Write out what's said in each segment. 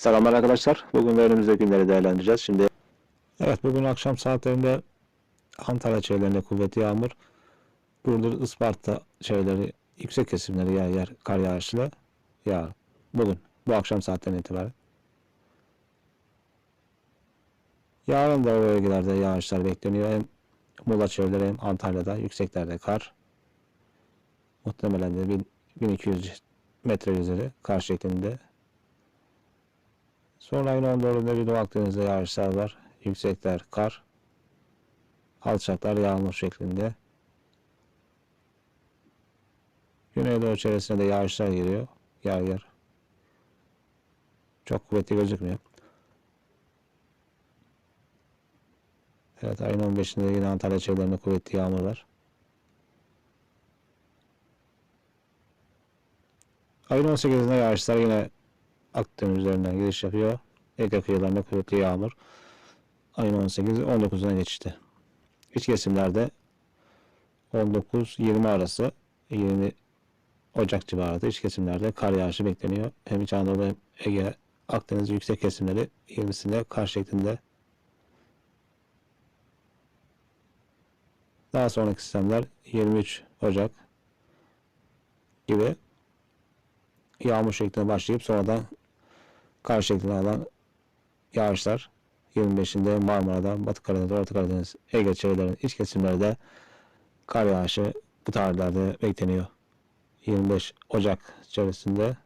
Selamlar arkadaşlar. Bugün ve önümüzdeki günleri değerlendireceğiz. Şimdi Evet bugün akşam saatlerinde Antalya çevrelerinde kuvvetli yağmur. Burdur, Isparta çevreleri yüksek kesimleri yer yer kar yağışlı yağar. Bugün bu akşam saatlerinden itibaren. Yarın da o bölgelerde yağışlar bekleniyor. Hem Muğla çevreleri hem Antalya'da yükseklerde kar. Muhtemelen de 1000 1200 metre üzeri kar şeklinde Sonra ayın 14'ünde bir Akdeniz'de yağışlar var. Yüksekler kar. Alçaklar yağmur şeklinde. Güneydoğu çevresine de yağışlar geliyor. Yer yer. Çok kuvvetli gözükmüyor. Evet ayın 15'inde yine Antalya çevrelerinde kuvvetli yağmur var. Ayın 18'inde yağışlar yine Akdeniz üzerinden giriş yapıyor. Ege kıyılarında kuvvetli yağmur. Ayın 18-19'una geçti. İç kesimlerde 19-20 arası 20 Ocak civarında iç kesimlerde kar yağışı bekleniyor. Hem İç Anadolu hem Ege Akdeniz yüksek kesimleri 20'sinde kar şeklinde. Daha sonraki sistemler 23 Ocak gibi yağmur şeklinde başlayıp sonradan kar şeklinde alan yağışlar 25'inde Marmara'da, Batı Karadeniz, Orta Karadeniz, Ege çevrelerinin iç kesimlerde kar yağışı bu tarihlerde bekleniyor. 25 Ocak çevresinde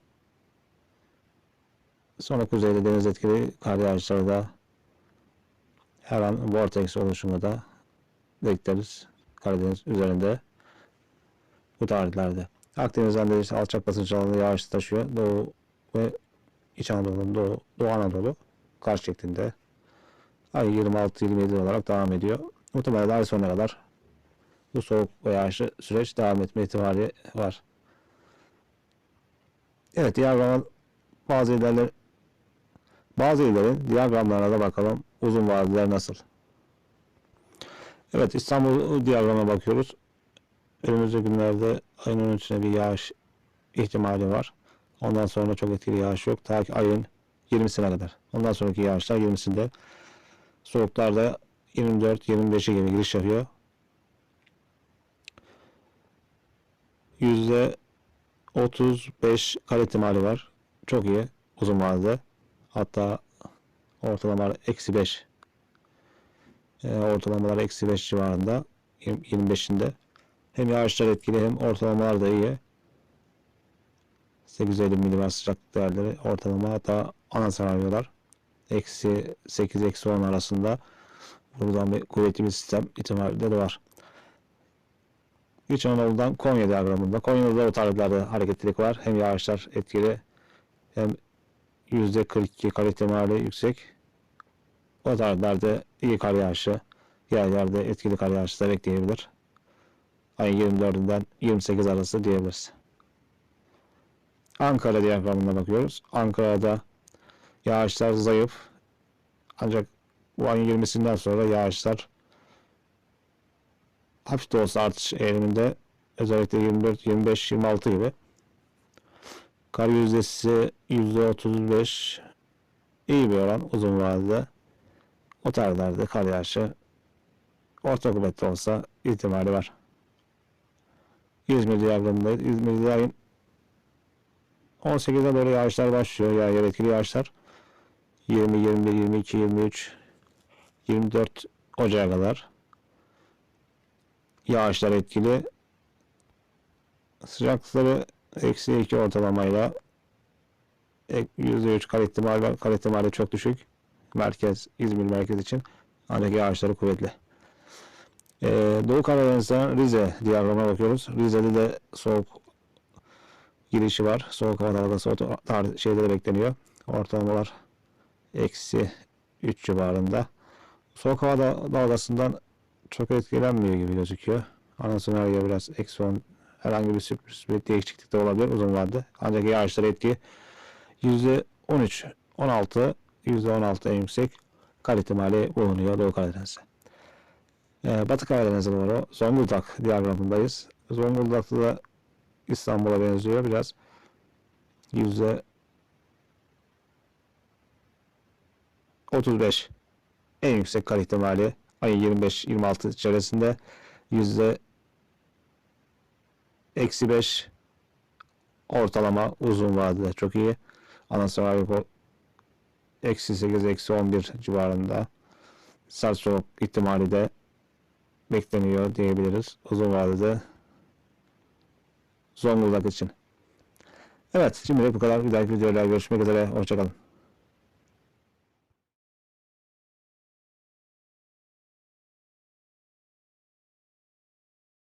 sonra kuzeyde deniz etkili kar yağışları da her an vortex oluşumu da bekleriz Karadeniz üzerinde bu tarihlerde. Akdeniz'den de işte alçak basınç alanı yağış taşıyor. Doğu ve İç Anadolu'nun Doğu, Doğu Anadolu kar şeklinde ay 26-27 olarak devam ediyor. Muhtemelen ay sonuna kadar bu soğuk ve yağışlı süreç devam etme ihtimali var. Evet diyagramın bazı ilerler bazı illerin diyagramlarına da bakalım. Uzun vadeler nasıl? Evet İstanbul diyagramına bakıyoruz. Önümüzdeki günlerde ayın 13'üne bir yağış ihtimali var. Ondan sonra çok etkili yağış yok. Ta ki ayın 20'sine kadar. Ondan sonraki yağışlar 20'sinde. Soğuklarda 24-25'e gibi giriş yapıyor. %35 kar ihtimali var. Çok iyi. Uzun vadede. Hatta ortalamalar eksi 5 e, ortalamalar eksi 5 civarında 25'inde. Hem yağışlar etkili hem ortalamalar da iyi. 850 milibar sıcaklık değerleri ortalama hatta ana sararıyorlar. Eksi 8 eksi 10 arasında buradan bir kuvvetli bir sistem ihtimali de var. İç Anadolu'dan Konya diyagramında. Konya'da da o tarihlerde hareketlilik var. Hem yağışlar etkili hem %42 kar ihtimali yüksek. O tarihlerde iyi kar yağışı yer yerde etkili kar yağışı da bekleyebilir. Ayın 24'ünden 28 arası diyebiliriz. Ankara diyagramına bakıyoruz. Ankara'da yağışlar zayıf. Ancak bu ayın 20'sinden sonra yağışlar hafif de olsa artış eğiliminde özellikle 24, 25, 26 gibi. Kar yüzdesi %35 iyi bir oran uzun vadede. O tarihlerde kar yağışı orta kuvvetli olsa ihtimali var. İzmir diyagramındayız. İzmir'de ayın 18'e doğru yağışlar başlıyor. Ya yer etkili yağışlar. 20, 21, 22, 23, 24 Ocağa kadar yağışlar etkili. Sıcaklıkları eksi 2 ortalamayla %3 kar ihtimali. Kar ihtimali çok düşük. Merkez, İzmir merkez için. Ancak yağışları kuvvetli. Ee, Doğu Karadeniz'den Rize diyagramına bakıyoruz. Rize'de de soğuk girişi var. Soğuk hava dalgası o tar- şeyde de bekleniyor. Ortalamalar eksi 3 civarında. Soğuk hava da- dalgasından çok etkilenmiyor gibi gözüküyor. Ana senaryo biraz eksi 10 herhangi bir sürpriz bir değişiklik de olabilir uzun vadede. Ancak yağışlar etki %13, 16, %16 en yüksek kar ihtimali bulunuyor Doğu Karadeniz'de. Ee, Batı Karadeniz'e doğru Zonguldak diyagramındayız. Zonguldak'ta da İstanbul'a benziyor biraz. Yüzde 35 en yüksek kar ihtimali ayın 25-26 çevresinde yüzde eksi 5 ortalama uzun vadede çok iyi. Anasını Avrupa eksi 8 eksi 11 civarında sert soğuk ihtimali de bekleniyor diyebiliriz. Uzun vadede Zonguldak için. Evet şimdilik bu kadar. Bir dahaki videolarda görüşmek üzere. Hoşçakalın.